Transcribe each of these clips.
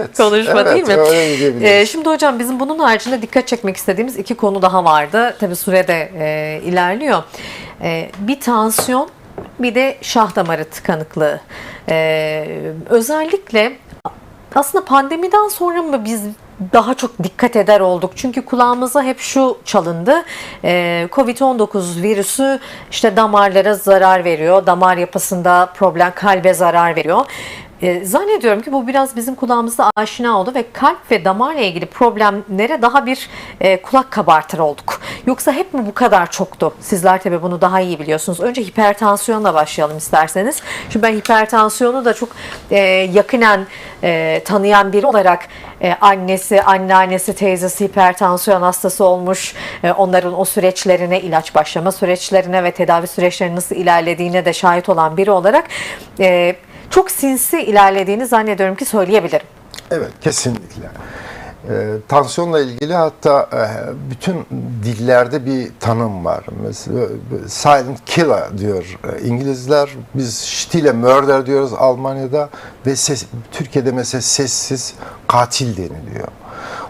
Evet. konuşma evet, değil mi? Öyle. Ee, şimdi hocam bizim bunun haricinde dikkat çekmek istediğimiz iki konu daha vardı. Tabii sürede e, ilerliyor. E, bir tansiyon bir de şah damarı tıkanıklığı. E, özellikle aslında pandemiden sonra mı biz daha çok dikkat eder olduk? Çünkü kulağımıza hep şu çalındı. Ee, Covid-19 virüsü işte damarlara zarar veriyor. Damar yapısında problem, kalbe zarar veriyor. Ee, zannediyorum ki bu biraz bizim kulağımızda aşina oldu ve kalp ve damarla ilgili problemlere daha bir e, kulak kabartır olduk. Yoksa hep mi bu kadar çoktu? Sizler tabii bunu daha iyi biliyorsunuz. Önce hipertansiyonla başlayalım isterseniz. Şimdi ben hipertansiyonu da çok e, yakinen e, tanıyan biri olarak annesi, anneannesi, teyzesi hipertansiyon hastası olmuş. Onların o süreçlerine, ilaç başlama süreçlerine ve tedavi süreçlerinin nasıl ilerlediğine de şahit olan biri olarak çok sinsi ilerlediğini zannediyorum ki söyleyebilirim. Evet, kesinlikle. Ee, tansiyonla ilgili hatta e, bütün dillerde bir tanım var. Mesela e, silent killer diyor e, İngilizler. Biz stille murder diyoruz Almanya'da ve ses, Türkiye'de mesela sessiz katil deniliyor.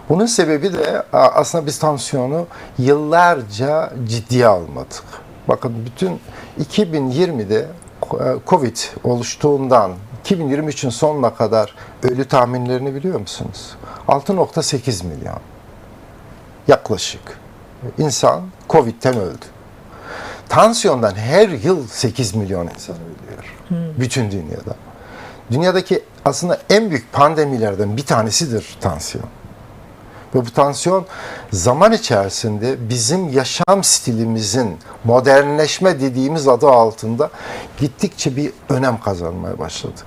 Bunun sebebi de aslında biz tansiyonu yıllarca ciddiye almadık. Bakın bütün 2020'de e, Covid oluştuğundan 2023'ün sonuna kadar ölü tahminlerini biliyor musunuz? 6.8 milyon. Yaklaşık. İnsan Covid'den öldü. Tansiyondan her yıl 8 milyon insan ölüyor. Bütün dünyada. Dünyadaki aslında en büyük pandemilerden bir tanesidir tansiyon. Ve bu tansiyon zaman içerisinde bizim yaşam stilimizin modernleşme dediğimiz adı altında gittikçe bir önem kazanmaya başladı.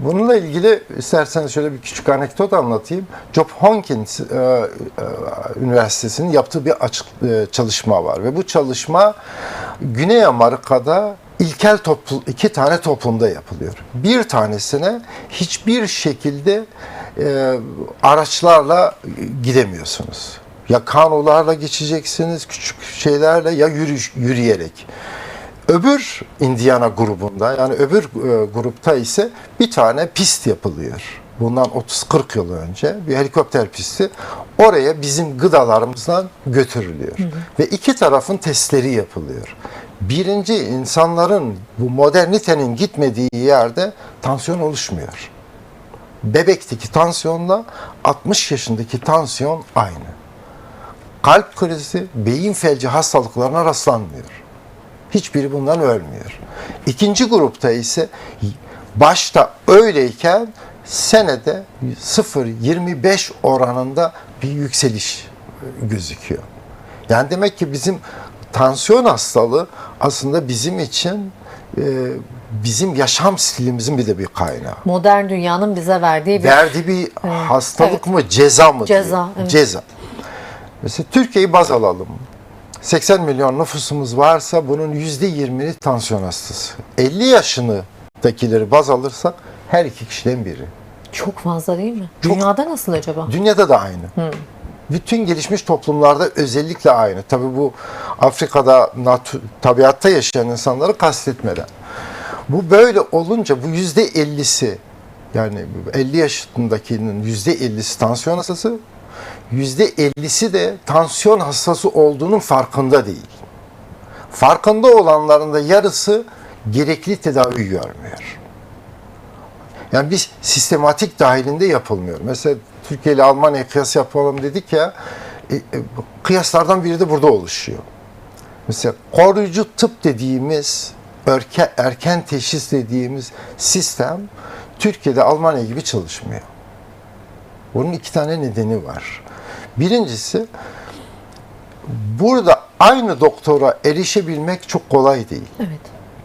Bununla ilgili isterseniz şöyle bir küçük anekdot anlatayım. John Hopkins e, e, Üniversitesi'nin yaptığı bir açık e, çalışma var ve bu çalışma Güney Amerika'da ilkel toplu, iki tane toplumda yapılıyor. Bir tanesine hiçbir şekilde e, araçlarla gidemiyorsunuz. Ya kanolarla geçeceksiniz, küçük şeylerle ya yürüyüş, yürüyerek. Öbür Indiana grubunda yani öbür e, grupta ise bir tane pist yapılıyor. Bundan 30-40 yıl önce bir helikopter pisti. Oraya bizim gıdalarımızdan götürülüyor. Ve iki tarafın testleri yapılıyor. Birinci insanların bu modernitenin gitmediği yerde tansiyon oluşmuyor. Bebekteki tansiyonla 60 yaşındaki tansiyon aynı. Kalp krizi, beyin felci hastalıklarına rastlanmıyor. Hiçbiri bundan ölmüyor. İkinci grupta ise başta öyleyken senede 0.25 oranında bir yükseliş gözüküyor. Yani demek ki bizim tansiyon hastalığı aslında bizim için e, bizim yaşam stilimizin bir de bir kaynağı. Modern dünyanın bize verdiği bir Verdiği bir hastalık evet. mı ceza mı? Ceza, evet. Ceza. Mesela Türkiye'yi baz alalım. 80 milyon nüfusumuz varsa bunun %20'ni tansiyon hastası. 50 yaşındakileri baz alırsak her iki kişiden biri. çok fazla değil mi? Çok- Dünyada nasıl acaba? Dünyada da aynı. Bütün gelişmiş toplumlarda özellikle aynı. Tabii bu Afrika'da tabiatta yaşayan insanları kastetmeden. Bu böyle olunca bu yüzde ellisi yani 50 yaşındakinin yüzde ellisi tansiyon hastası, yüzde ellisi de tansiyon hastası olduğunun farkında değil. Farkında olanların da yarısı gerekli tedavi görmüyor. Yani biz sistematik dahilinde yapılmıyor. Mesela Türkiye ile Almanya kıyas yapalım dedik ya, e, e, kıyaslardan biri de burada oluşuyor. Mesela koruyucu tıp dediğimiz, erken, erken teşhis dediğimiz sistem Türkiye'de Almanya gibi çalışmıyor. Bunun iki tane nedeni var. Birincisi, burada aynı doktora erişebilmek çok kolay değil. Evet.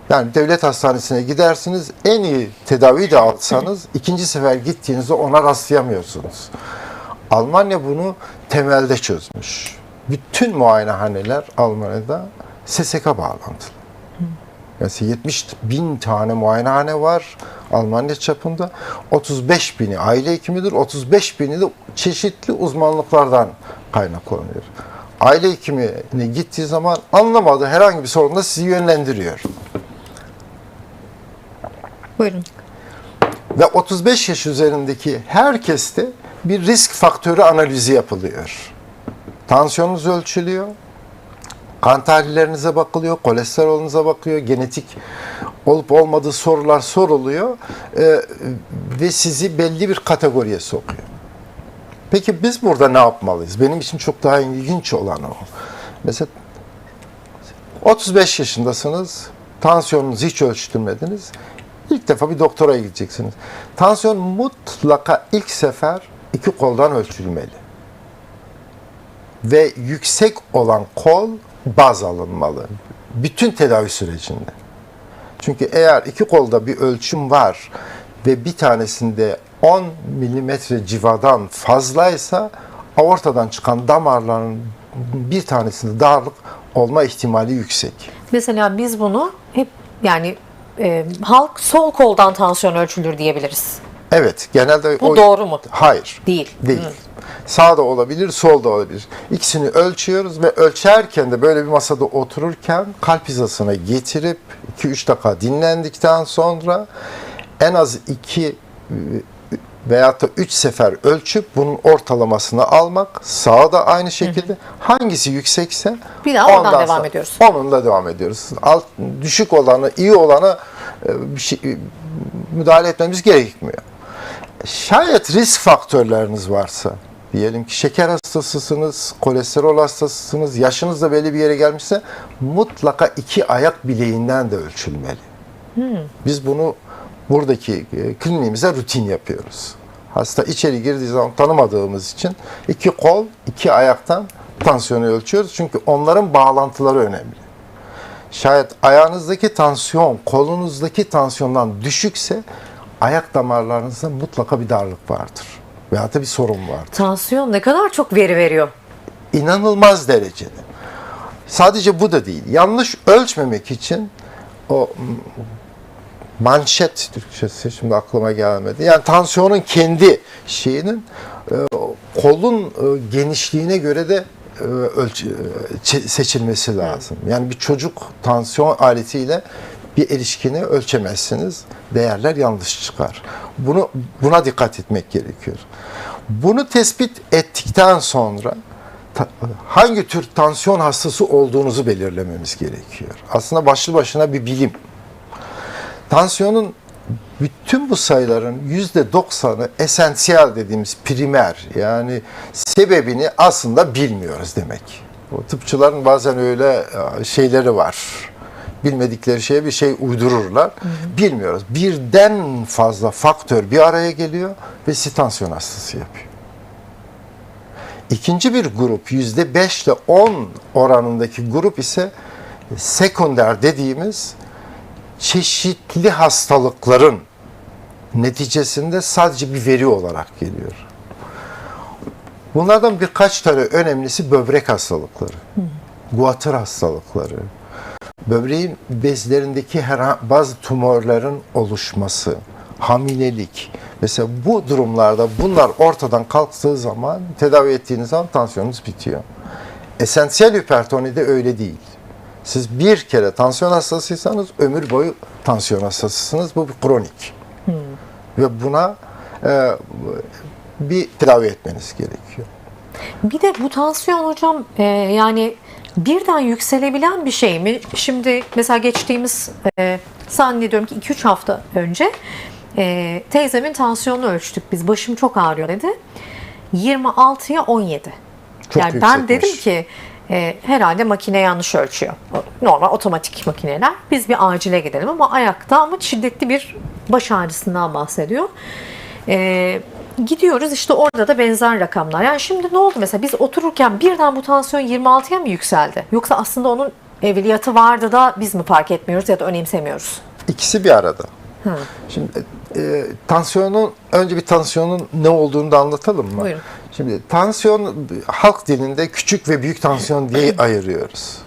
Yani devlet hastanesine gidersiniz, en iyi tedaviyi de alsanız ikinci sefer gittiğinizde ona rastlayamıyorsunuz. Almanya bunu temelde çözmüş. Bütün muayenehaneler Almanya'da SSK bağlantılı. Mesela 70 bin tane muayenehane var Almanya çapında. 35 bini aile hekimidir, 35 bini de çeşitli uzmanlıklardan kaynaklanıyor. Aile hekimine gittiği zaman anlamadığı herhangi bir sorunda sizi yönlendiriyor. Buyurun. Ve 35 yaş üzerindeki herkeste bir risk faktörü analizi yapılıyor. Tansiyonunuz ölçülüyor. Kan tahlillerinize bakılıyor, kolesterolünüze bakıyor, genetik olup olmadığı sorular soruluyor e, ve sizi belli bir kategoriye sokuyor. Peki biz burada ne yapmalıyız? Benim için çok daha ilginç olan o. Mesela 35 yaşındasınız, tansiyonunuzu hiç ölçtürmediniz. İlk defa bir doktora gideceksiniz. Tansiyon mutlaka ilk sefer iki koldan ölçülmeli. Ve yüksek olan kol baz alınmalı. Bütün tedavi sürecinde. Çünkü eğer iki kolda bir ölçüm var ve bir tanesinde 10 milimetre civadan fazlaysa aortadan çıkan damarların bir tanesinde darlık olma ihtimali yüksek. Mesela biz bunu hep yani e, halk sol koldan tansiyon ölçülür diyebiliriz. Evet, genelde Bu o... doğru mu? Hayır. Değil. Değil. Sağda olabilir, solda olabilir. İkisini ölçüyoruz ve ölçerken de böyle bir masada otururken kalp hizasına getirip 2-3 dakika dinlendikten sonra en az 2 veyahut da 3 sefer ölçüp bunun ortalamasını almak. Sağa da aynı şekilde. Hangisi yüksekse Bir daha oradan ondan devam sonra- ediyoruz. Onunla devam ediyoruz. Alt, düşük olanı, iyi olana e, bir şey, e, müdahale etmemiz gerekmiyor. Şayet risk faktörleriniz varsa, diyelim ki şeker hastasısınız, kolesterol hastasısınız, yaşınız da belli bir yere gelmişse mutlaka iki ayak bileğinden de ölçülmeli. Biz bunu buradaki e, kliniğimize rutin yapıyoruz. Hasta içeri girdiği zaman tanımadığımız için iki kol, iki ayaktan tansiyonu ölçüyoruz. Çünkü onların bağlantıları önemli. Şayet ayağınızdaki tansiyon kolunuzdaki tansiyondan düşükse ayak damarlarınızda mutlaka bir darlık vardır. Veyahut da bir sorun vardır. Tansiyon ne kadar çok veri veriyor. İnanılmaz derecede. Sadece bu da değil. Yanlış ölçmemek için o mm, manşet Türkçesi şimdi aklıma gelmedi. Yani tansiyonun kendi şeyinin e, kolun e, genişliğine göre de e, ölç- seçilmesi lazım. Yani bir çocuk tansiyon aletiyle bir ilişkini ölçemezsiniz. Değerler yanlış çıkar. Bunu buna dikkat etmek gerekiyor. Bunu tespit ettikten sonra hangi tür tansiyon hastası olduğunuzu belirlememiz gerekiyor. Aslında başlı başına bir bilim. Tansiyonun bütün bu sayıların yüzde doksanı esansiyel dediğimiz primer yani sebebini aslında bilmiyoruz demek. O tıpçıların bazen öyle e, şeyleri var. Bilmedikleri şeye bir şey uydururlar. Bilmiyoruz. Birden fazla faktör bir araya geliyor ve sizi tansiyon hastası yapıyor. İkinci bir grup yüzde 5 ile 10 oranındaki grup ise sekonder dediğimiz çeşitli hastalıkların neticesinde sadece bir veri olarak geliyor. Bunlardan birkaç tane önemlisi böbrek hastalıkları, guatr hastalıkları, böbreğin bezlerindeki her bazı tümörlerin oluşması, hamilelik. Mesela bu durumlarda bunlar ortadan kalktığı zaman tedavi ettiğiniz zaman tansiyonunuz bitiyor. Esansiyel hipertonide öyle değil. Siz bir kere tansiyon hastasıysanız ömür boyu tansiyon hastasısınız. Bu bir kronik. Ve buna e, bir tedavi etmeniz gerekiyor. Bir de bu tansiyon hocam e, yani birden yükselebilen bir şey mi? Şimdi mesela geçtiğimiz e, zannediyorum ki 2-3 hafta önce e, teyzemin tansiyonunu ölçtük biz. Başım çok ağrıyor dedi. 26'ya 17. Çok yani ben dedim ki e, herhalde makine yanlış ölçüyor. Normal otomatik makineler. Biz bir acile gidelim ama ayakta ama şiddetli bir baş ağrısından bahsediyor. E, gidiyoruz işte orada da benzer rakamlar. Yani şimdi ne oldu mesela biz otururken birden bu tansiyon 26'ya mı yükseldi? Yoksa aslında onun evliyatı vardı da biz mi fark etmiyoruz ya da önemsemiyoruz? İkisi bir arada. Şimdi e, tansiyonun önce bir tansiyonun ne olduğunu da anlatalım mı? Buyurun. Şimdi tansiyon halk dilinde küçük ve büyük tansiyon diye ayırıyoruz.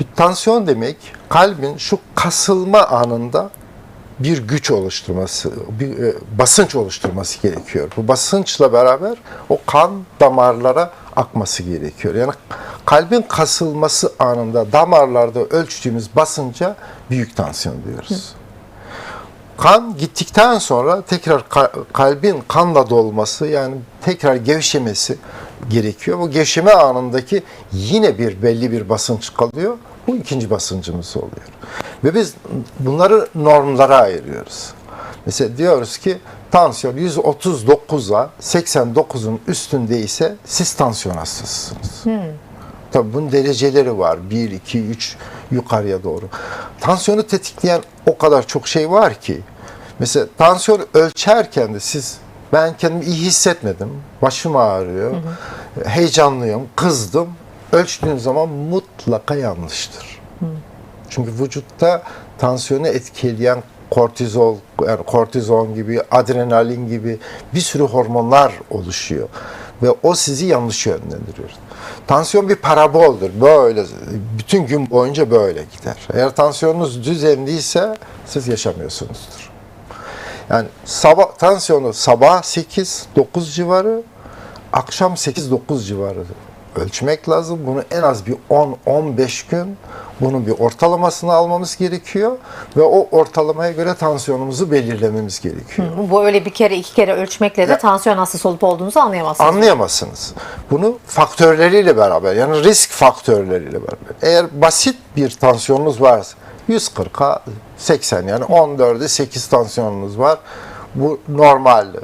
Bir tansiyon demek kalbin şu kasılma anında bir güç oluşturması, bir e, basınç oluşturması gerekiyor. Bu basınçla beraber o kan damarlara akması gerekiyor. Yani kalbin kasılması anında damarlarda ölçtüğümüz basınca büyük tansiyon diyoruz. kan gittikten sonra tekrar ka- kalbin kanla dolması yani tekrar gevşemesi gerekiyor. Bu gevşeme anındaki yine bir belli bir basınç kalıyor. Bu ikinci basıncımız oluyor. Ve biz bunları normlara ayırıyoruz. Mesela diyoruz ki tansiyon 139'a 89'un üstündeyse siz tansiyon hastasısınız. Tabii bunun dereceleri var. 1, 2, 3 yukarıya doğru. Tansiyonu tetikleyen o kadar çok şey var ki. Mesela tansiyonu ölçerken de siz ben kendimi iyi hissetmedim. Başım ağrıyor. Heyecanlıyım, kızdım. Ölçtüğün zaman mutlaka yanlıştır. Çünkü vücutta tansiyonu etkileyen kortizol, yani kortizon gibi, adrenalin gibi bir sürü hormonlar oluşuyor. Ve o sizi yanlış yönlendiriyor. Tansiyon bir paraboldur. Böyle bütün gün boyunca böyle gider. Eğer tansiyonunuz düzenliyse siz yaşamıyorsunuzdur. Yani sabah tansiyonu sabah 8 9 civarı, akşam 8 9 civarı ölçmek lazım. Bunu en az bir 10 15 gün bunun bir ortalamasını almamız gerekiyor ve o ortalamaya göre tansiyonumuzu belirlememiz gerekiyor. Bu öyle bir kere iki kere ölçmekle de tansiyon hastası olup olduğunuzu anlayamazsınız. Anlayamazsınız. Bunu faktörleriyle beraber yani risk faktörleriyle beraber. Eğer basit bir tansiyonunuz varsa 140'a 80 yani 14'e 8 tansiyonunuz var. Bu normal e,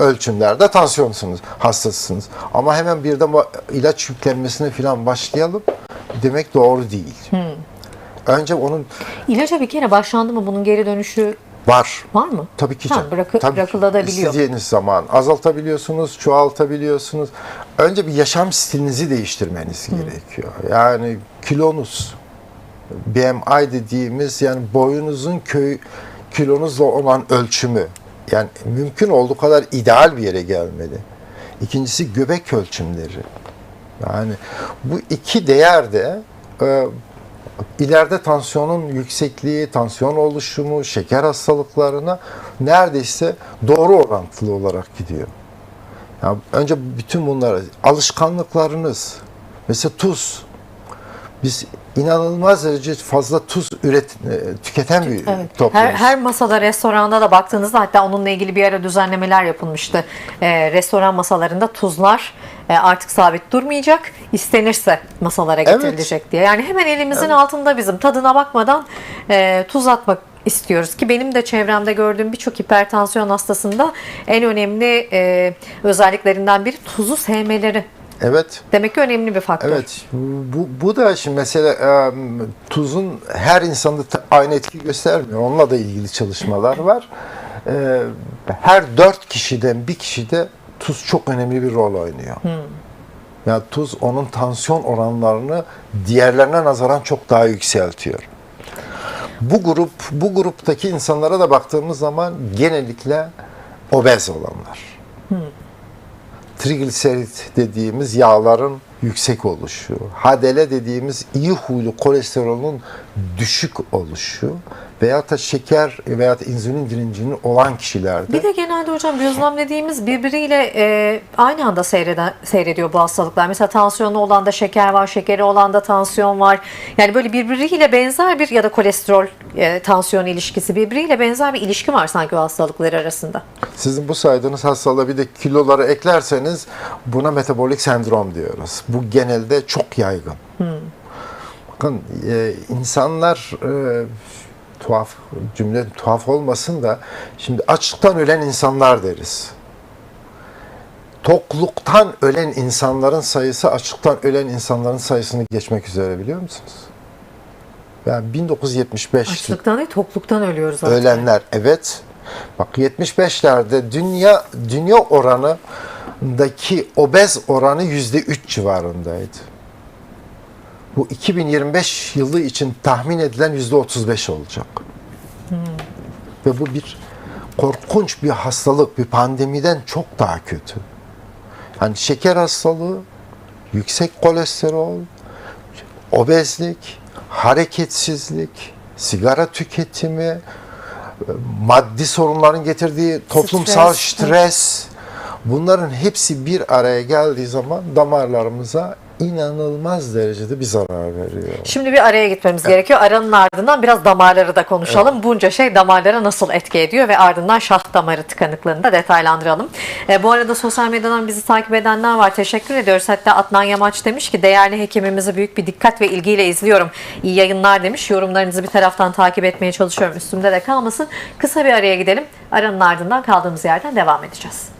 ölçümlerde tansiyonsunuz, hastasısınız. Ama hemen birden ilaç yüklenmesine falan başlayalım demek doğru değil. Önce onun İlaca bir kere başlandı mı bunun geri dönüşü var. var mı? Tabii ki. Ha, bırakı- Tabii bırakılabiliyor. İstediğiniz zaman azaltabiliyorsunuz, çoğaltabiliyorsunuz. Önce bir yaşam stilinizi değiştirmeniz gerekiyor. Yani kilonuz, BMI dediğimiz yani boyunuzun köy kilonuzla olan ölçümü. Yani mümkün olduğu kadar ideal bir yere gelmeli. İkincisi göbek ölçümleri. Yani bu iki değer de e, ileride tansiyonun yüksekliği, tansiyon oluşumu, şeker hastalıklarına neredeyse doğru orantılı olarak gidiyor. Yani önce bütün bunları, alışkanlıklarınız, mesela tuz. Biz inanılmaz derece fazla tuz üret, e, tüketen bir Evet. toplumuz. Her, her masada, restoranda da baktığınızda hatta onunla ilgili bir ara düzenlemeler yapılmıştı. Ee, restoran masalarında tuzlar e, artık sabit durmayacak. istenirse masalara Evet. getirilecek diye. Yani hemen elimizin altında bizim tadına bakmadan e, tuz atmak istiyoruz ki benim de çevremde gördüğüm birçok hipertansiyon hastasında en önemli e, özelliklerinden biri tuzu sevmeleri. Evet. Demek ki önemli bir faktör. Evet, bu, bu da şimdi mesela tuzun her insanda aynı etki göstermiyor. Onunla da ilgili çalışmalar var. Her dört kişiden bir kişide tuz çok önemli bir rol oynuyor. Yani tuz onun tansiyon oranlarını diğerlerine nazaran çok daha yükseltiyor. Bu grup, bu gruptaki insanlara da baktığımız zaman genellikle obez olanlar trigliserit dediğimiz yağların yüksek oluşu, HDL dediğimiz iyi huylu kolesterolün düşük oluşu veya da şeker veya da insülin direncinin olan kişilerde Bir de genelde hocam gözlemlediğimiz birbiriyle e, aynı anda seyreden, seyrediyor bu hastalıklar. Mesela tansiyonu olan da şeker var, şekeri olan da tansiyon var. Yani böyle birbiriyle benzer bir ya da kolesterol e, tansiyon ilişkisi birbiriyle benzer bir ilişki var sanki o hastalıklar arasında. sizin bu saydığınız hastalığa bir de kiloları eklerseniz buna metabolik sendrom diyoruz. Bu genelde çok yaygın. Bakın e, insanlar e, tuhaf cümle tuhaf olmasın da şimdi açlıktan ölen insanlar deriz. Tokluktan ölen insanların sayısı açlıktan ölen insanların sayısını geçmek üzere biliyor musunuz? Yani 1975 Açlıktan değil tokluktan ölüyoruz artık. ölenler evet. Bak 75'lerde dünya dünya oranındaki obez oranı yüzde 3 civarındaydı. Bu 2025 yılı için tahmin edilen yüzde 35 olacak. Ve bu bir korkunç bir hastalık, bir pandemiden çok daha kötü. Yani şeker hastalığı, yüksek kolesterol, obezlik, hareketsizlik, sigara tüketimi, maddi sorunların getirdiği toplumsal Stres, stres, bunların hepsi bir araya geldiği zaman damarlarımıza inanılmaz derecede bir zarar veriyor. Şimdi bir araya gitmemiz gerekiyor. Aranın ardından biraz damarları da konuşalım. Bunca şey damarlara nasıl etki ediyor ve ardından şah damarı tıkanıklığını da detaylandıralım. E, bu arada sosyal medyadan bizi takip edenler var. Teşekkür ediyoruz. Hatta Adnan Yamaç demiş ki değerli hekimimizi büyük bir dikkat ve ilgiyle izliyorum. İyi yayınlar demiş. Yorumlarınızı bir taraftan takip etmeye çalışıyorum. Üstümde de kalmasın. Kısa bir araya gidelim. Aranın ardından kaldığımız yerden devam edeceğiz.